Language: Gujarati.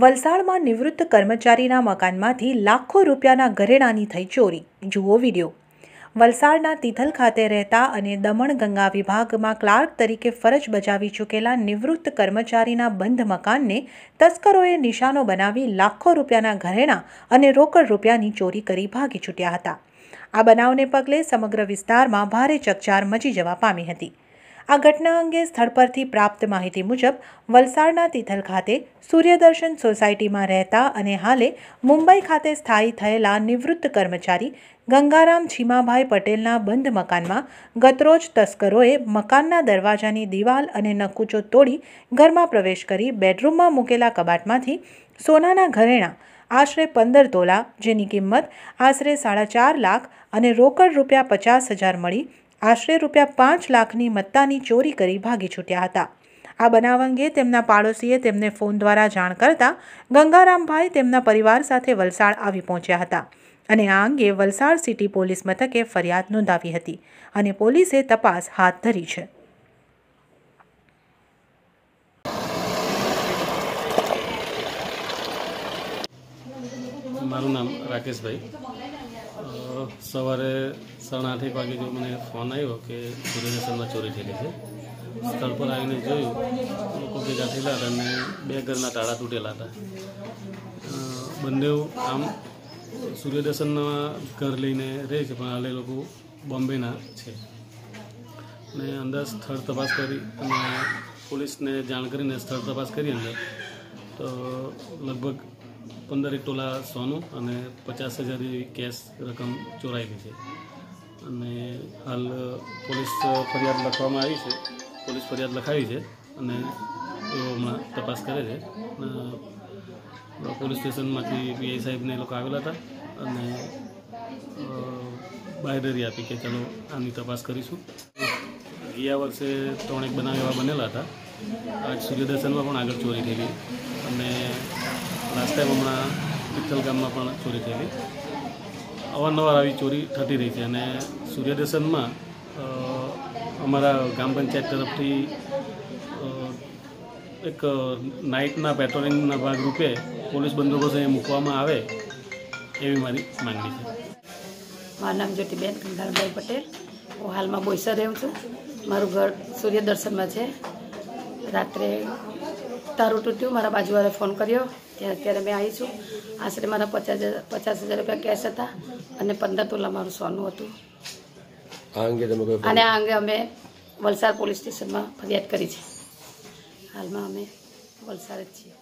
વલસાડમાં નિવૃત્ત કર્મચારીના મકાનમાંથી લાખો રૂપિયાના ઘરેણાની થઈ ચોરી. જુઓ વીડિયો. વલસાડના તિથલ ખાતે રહેતા અને દમણ ગંગા વિભાગમાં ક્લાર્ક તરીકે ફરજ બજાવી ચૂકેલા નિવૃત્ત કર્મચારીના બંધ મકાનને તસ્કરોએ નિશાનો બનાવી લાખો રૂપિયાના ઘરેણાં અને રોકડ રૂપિયાની ચોરી કરી ભાગી છૂટ્યા હતા. આ બનાવને પગલે સમગ્ર વિસ્તારમાં ભારે ચકચાર મચી જવા પામી હતી. આ ઘટના અંગે સ્થળ પરથી પ્રાપ્ત માહિતી મુજબ વલસાડના તિથલ ખાતે સૂર્યદર્શન સોસાયટીમાં રહેતા અને હાલે મુંબઈ ખાતે સ્થાયી થયેલા નિવૃત્ત કર્મચારી ગંગારામ છીમાભાઈ પટેલના બંધ મકાનમાં ગતરોજ તસ્કરોએ મકાનના દરવાજાની દિવાલ અને નકુચો તોડી ઘરમાં પ્રવેશ કરી બેડરૂમમાં મૂકેલા કબાટમાંથી સોનાના ઘરેણાં, આશરે પંદર તોલા જેની કિંમત આશરે સાડા ચાર લાખ અને રોકડ રૂપિયા પચાસ હજાર મળી આશરે રૂપિયા પાંચ લાખની મત્તાની ચોરી કરી ભાગી છૂટ્યા હતા. આ બનાવ અંગે તેમના પાડોશીએ તેમને ફોન દ્વારા જાણ કરતા ગંગારામભાઈ તેમના પરિવાર સાથે વલસાડ આવી પહોંચ્યા હતા અને આ અંગે વલસાડ સિટી પોલીસ મથકે ફરિયાદ નોંધાવી હતી અને પોલીસે તપાસ હાથ ધરી છે. મારું નામ રાકેશભાઈ. સવારે સાડા આઠેક વાગે જો મને ફોન આવ્યો કે સૂર્યદર્શનમાં ચોરી થયેલી છે. સ્થળ પર આવીને જોયું. લોકો ભેગા થયેલા હતા અને બે ઘરના તાળા તૂટેલા હતા. બંને આમ સૂર્યદર્શનના ઘર લઈને રહે છે, પણ હાલ લોકો બોમ્બેના છે. અને અંદર સ્થળ તપાસ કરી અને પોલીસને જાણ કરીને સ્થળ તપાસ કરી અંદર. તો લગભગ પંદર એક ટોલા સોનું અને પચાસ હજાર જેવી કેશ રકમ ચોરાયેલી છે. અને હાલ પોલીસ ફરિયાદ લખવામાં આવી છે. પોલીસ ફરિયાદ લખાવી છે અને એઓ હમણાં તપાસ કરે છે. પોલીસ સ્ટેશનમાંથી પીઆઈ સાહેબને એ લોકો આવેલા હતા અને અ, આપી કે ચલો આની તપાસ કરીશું. ગયા વર્ષે ત્રણેક બનાવ એવા બનેલા હતા. આજ સૂર્યદર્શનમાં પણ આગળ ચોરી થયેલી અને લાસ્ટ હમણાં પિત્તલ ગામમાં પણ ચોરી થયેલી. અવારનવાર આવી ચોરી થતી રહી છે અને સૂર્યદર્શનમાં અમારા ગ્રામ પંચાયત તરફથી એક નાઇટના પેટ્રોલિંગના ભાગરૂપે પોલીસ બંદોબસ્ત અહીં મૂકવામાં આવે એવી મારી માંગણી છે. મારું નામ જ્યોતિબેન કંધારભાઈ પટેલ. હું હાલમાં બોઈસર રહું છું. મારું ઘર સૂર્યદર્શનમાં છે. રાત્રે તારું તૂટ્યું મારા બાજુવાળાએ ફોન કર્યો. ત્યાં અત્યારે મેં આવી છું આશરે મારા પચાસ હજાર પચાસ હજાર રૂપિયા કેશ હતા અને પંદર તોલા મારું સોનું હતું. અને આ અંગે અમે વલસાડ પોલીસ સ્ટેશનમાં ફરિયાદ કરી છે. હાલમાં અમે વલસાડ જ છીએ.